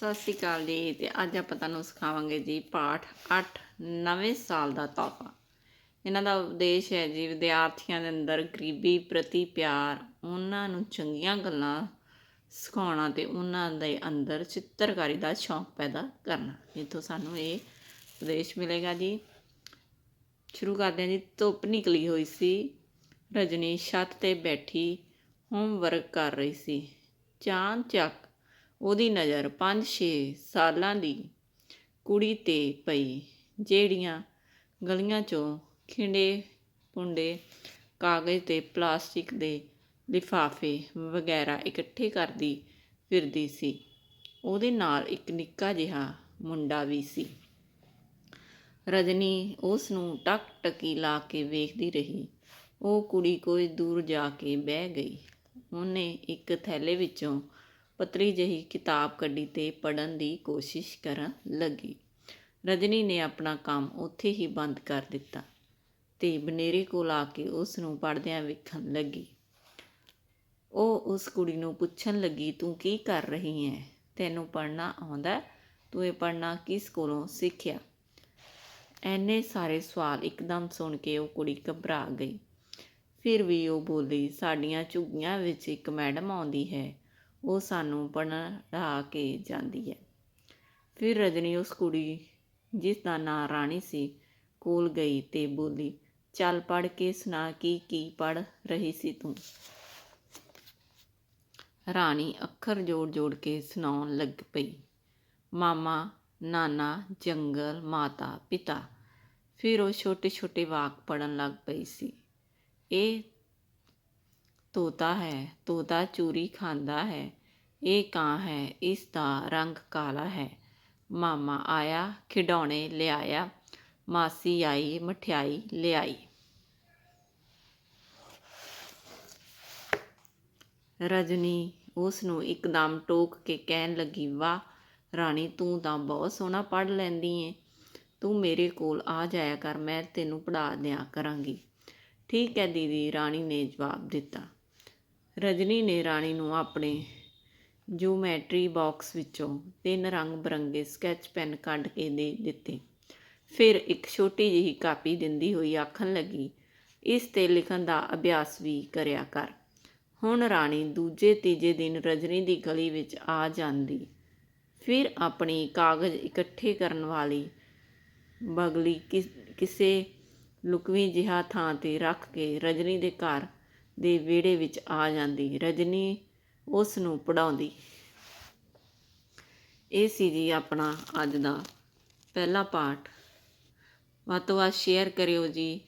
ਸਤਿ ਸ਼੍ਰੀ ਅਕਾਲ ਜੀ ਤੇ ਅੱਜ ਆਪਾਂ ਤੁਹਾਨੂੰ ਸਿਖਾਵਾਂਗੇ ਜੀ ਪਾਠ 8 ਨਵੇਂ ਸਾਲ ਦਾ ਤੋਹਫਾ। ਇਹਨਾਂ ਦਾ ਉਦੇਸ਼ ਹੈ ਜੀ ਵਿਦਿਆਰਥੀਆਂ ਦੇ ਅੰਦਰ ਗਰੀਬੀ ਪ੍ਰਤੀ ਪਿਆਰ, ਉਹਨਾਂ ਨੂੰ ਚੰਗੀਆਂ ਗੱਲਾਂ ਸਿਖਾਉਣਾ ਤੇ ਉਹਨਾਂ ਦੇ ਅੰਦਰ ਚਿੱਤਰਕਾਰੀ ਦਾ ਸ਼ੌਂਕ ਪੈਦਾ ਕਰਨਾ। ਇੱਥੋਂ ਸਾਨੂੰ ਇਹ ਉਦੇਸ਼ ਮਿਲੇਗਾ ਜੀ। ਸ਼ੁਰੂ ਕਰਦੇ ਹਾਂ ਜੀ, ਧੁੱਪ ਨਿਕਲੀ ਹੋਈ ਸੀ, ਰਜਨੀ ਛੱਤ ਤੇ ਬੈਠੀ ਹੋਮਵਰਕ ਕਰ ਰਹੀ ਸੀ। ਚਾਂਦ ਚੱਕ ਉਹਦੀ ਨਜ਼ਰ 5-6 ਸਾਲਾਂ ਦੀ ਕੁੜੀ ਤੇ ਪਈ, ਜਿਹੜੀਆਂ ਗਲੀਆਂ 'ਚੋਂ ਖਿੰਡੇ ਪੁੰਡੇ ਕਾਗਜ਼ ਤੇ ਪਲਾਸਟਿਕ ਦੇ ਲਿਫਾਫੇ ਵਗੈਰਾ ਇਕੱਠੇ ਕਰਦੀ ਫਿਰਦੀ ਸੀ। ਉਹਦੇ ਨਾਲ ਇੱਕ ਨਿੱਕਾ ਜਿਹਾ ਮੁੰਡਾ ਵੀ ਸੀ। ਰਜਨੀ ਉਸ ਨੂੰ ਟਕ ਟਕੀ ਲਾ ਕੇ ਵੇਖਦੀ ਰਹੀ। ਉਹ ਕੁੜੀ ਕੋਈ ਦੂਰ ਜਾ ਕੇ ਬਹਿ ਗਈ। ਉਹਨੇ ਇੱਕ ਥੈਲੇ ਵਿੱਚੋਂ ਪਤਲੀ ਜਿਹੀ ਕਿਤਾਬ ਕੱਢੀ ਤੇ ਪੜਨ ਦੀ ਕੋਸ਼ਿਸ਼ ਕਰਨ ਲੱਗੀ। ਰਜਨੀ ਨੇ ਆਪਣਾ ਕੰਮ ਉੱਥੇ ਹੀ ਬੰਦ ਕਰ ਦਿੱਤਾ ਤੇ ਬਨੇਰੇ ਕੋਲ ਆ ਕੇ ਉਸ ਨੂੰ ਪੜਦਿਆਂ ਵੇਖਣ ਲੱਗੀ। ਉਹ ਉਸ ਕੁੜੀ ਨੂੰ ਪੁੱਛਣ ਲੱਗੀ, ਤੂੰ ਕੀ ਕਰ ਰਹੀ ਹੈ ਤੈਨੂੰ ਪੜਨਾ ਆਉਂਦਾ? ਤੂੰ ਇਹ ਪੜਨਾ ਕਿਸ ਕੋਲੋਂ ਸਿੱਖਿਆ? ਐਨੇ ਸਾਰੇ ਸਵਾਲ ਇੱਕਦਮ ਸੁਣ ਕੇ ਉਹ ਕੁੜੀ ਘਬਰਾ ਗਈ। ਫਿਰ ਵੀ ਉਹ ਬੋਲੀ, ਸਾਡੀਆਂ ਝੁੱਗੀਆਂ ਵਿੱਚ ਇੱਕ ਮੈਡਮ ਆਉਂਦੀ ਹੈ। ਉਹ ਸਾਨੂੰ ਪੜ੍ਹਾ ਕੇ ਜਾਂਦੀ ਹੈ। ਫਿਰ ਰਜਨੀ ਉਸ ਕੁੜੀ, ਜਿਸ ਦਾ ਨਾਂ ਰਾਣੀ ਸੀ, ਕੋਲ ਗਈ ਤੇ ਬੋਲੀ, ਚੱਲ ਪੜ ਕੇ ਸੁਣਾ ਕੀ ਕੀ ਪੜ ਰਹੀ ਸੀ ਤੂੰ? ਰਾਣੀ ਅੱਖਰ ਜੋੜ ਜੋੜ ਕੇ ਸੁਣਾਉਣ ਲੱਗ ਪਈ। ਮਾਮਾ, ਨਾਨਾ, ਜੰਗਲ, ਮਾਤਾ, ਪਿਤਾ। ਫਿਰ ਉਹ ਛੋਟੇ ਛੋਟੇ ਵਾਕ ਪੜਨ ਲੱਗ ਪਈ ਸੀ। ਇਹ ਤੋਤਾ ਹੈ ਤੋਤਾ ਚੂਰੀ ਖਾਂਦਾ ਹੈ। ਇਹ ਕਾਂ ਹੈ, ਇਸ ਦਾ ਰੰਗ ਕਾਲਾ ਹੈ। ਮਾਮਾ ਆਇਆ, ਖਿਡੌਣੇ ਲਿਆਇਆ, ਮਾਸੀ ਆਈ, ਮਠਿਆਈ ਲਿਆਈ। ਰਜਨੀ ਉਸ ਨੂੰ ਇੱਕਦਮ ਟੋਕ ਕੇ ਕਹਿਣ ਲੱਗੀ, ਵਾਹ, ਰਾਣੀ, ਤੂੰ ਤਾਂ ਬਹੁਤ ਸੋਹਣਾ ਪੜ ਲੈਂਦੀ ਏ। ਤੂੰ ਮੇਰੇ ਕੋਲ ਆ ਜਾਇਆ ਕਰ, ਮੈਂ ਤੈਨੂੰ ਪੜ੍ਹਾ ਦਿਆਂ ਕਰਾਂਗੀ। ਠੀਕ ਹੈ ਦੀਦੀ, ਰਾਣੀ ਨੇ ਜਵਾਬ ਦਿੱਤਾ। ਰਜਨੀ ਨੇ ਰਾਣੀ ਨੂੰ ਆਪਣੇ ਜਿਓਮੈਟਰੀ ਬਾਕਸ ਵਿੱਚੋਂ ਤਿੰਨ ਰੰਗ ਬਰੰਗੇ ਸਕੈਚ ਪੈਨ ਕੱਢ ਕੇ ਦੇ ਦਿੱਤੇ। ਫਿਰ ਇੱਕ ਛੋਟੀ ਜਿਹੀ ਕਾਪੀ ਦਿੰਦੀ ਹੋਈ ਆਖਣ ਲੱਗੀ, ਇਸ ਤੇ ਲਿਖਣ ਦਾ ਅਭਿਆਸ ਵੀ ਕਰਿਆ ਕਰ। ਹੁਣ ਰਾਣੀ ਦੂਜੇ ਤੀਜੇ ਦਿਨ ਰਜਨੀ ਦੀ ਗਲੀ ਵਿੱਚ ਆ ਜਾਂਦੀ। ਫਿਰ ਆਪਣੀ ਕਾਗਜ਼ ਇਕੱਠੇ ਕਰਨ ਵਾਲੀ ਬਗਲੀ ਕਿਸੇ ਲੁਕਵੀਂ ਜਿਹਾ ਥਾਂ ਤੇ ਰੱਖ ਕੇ ਰਜਨੀ ਦੇ ਘਰ ਦੇ ਵਿਹੜੇ ਵਿੱਚ ਆ ਜਾਂਦੀ। ਰਜਨੀ ਉਸ ਨੂੰ ਪੜਾਉਂਦੀ ਇਹ ਸੀ ਜੀ ਆਪਣਾ ਅੱਜ ਦਾ ਪਹਿਲਾ ਪਾਠ। ਵੱਧ ਤੋਂ ਵੱਧ ਸ਼ੇਅਰ ਕਰਿਓ ਜੀ,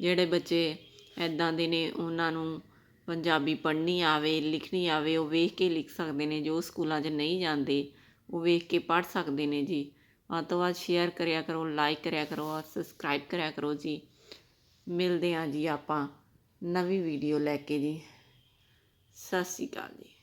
ਜਿਹੜੇ ਬੱਚੇ ਐਦਾਂ ਦੇ ਨੇ, ਉਹਨਾਂ ਨੂੰ ਪੰਜਾਬੀ ਪੜ੍ਹਨੀ ਆਵੇ, ਲਿਖਣੀ ਆਵੇ, ਉਹ ਵੇਖ ਕੇ ਲਿਖ ਸਕਦੇ ਨੇ। ਜੋ ਸਕੂਲਾਂ 'ਚ ਨਹੀਂ ਜਾਂਦੇ, ਉਹ ਵੇਖ ਕੇ ਪੜ੍ਹ ਸਕਦੇ ਨੇ ਜੀ। ਵੱਧ ਤੋਂ ਵੱਧ ਸ਼ੇਅਰ ਕਰਿਆ ਕਰੋ ਲਾਈਕ ਕਰਿਆ ਕਰੋ, ਔਰ ਸਬਸਕ੍ਰਾਈਬ ਕਰਿਆ ਕਰੋ ਜੀ। ਮਿਲਦੇ ਹਾਂ ਜੀ ਆਪਾਂ ਨਵੀਂ ਵੀਡੀਓ ਲੈ ਕੇ ਜੀ। ਸਤਿ ਸ਼੍ਰੀ ਅਕਾਲ ਜੀ।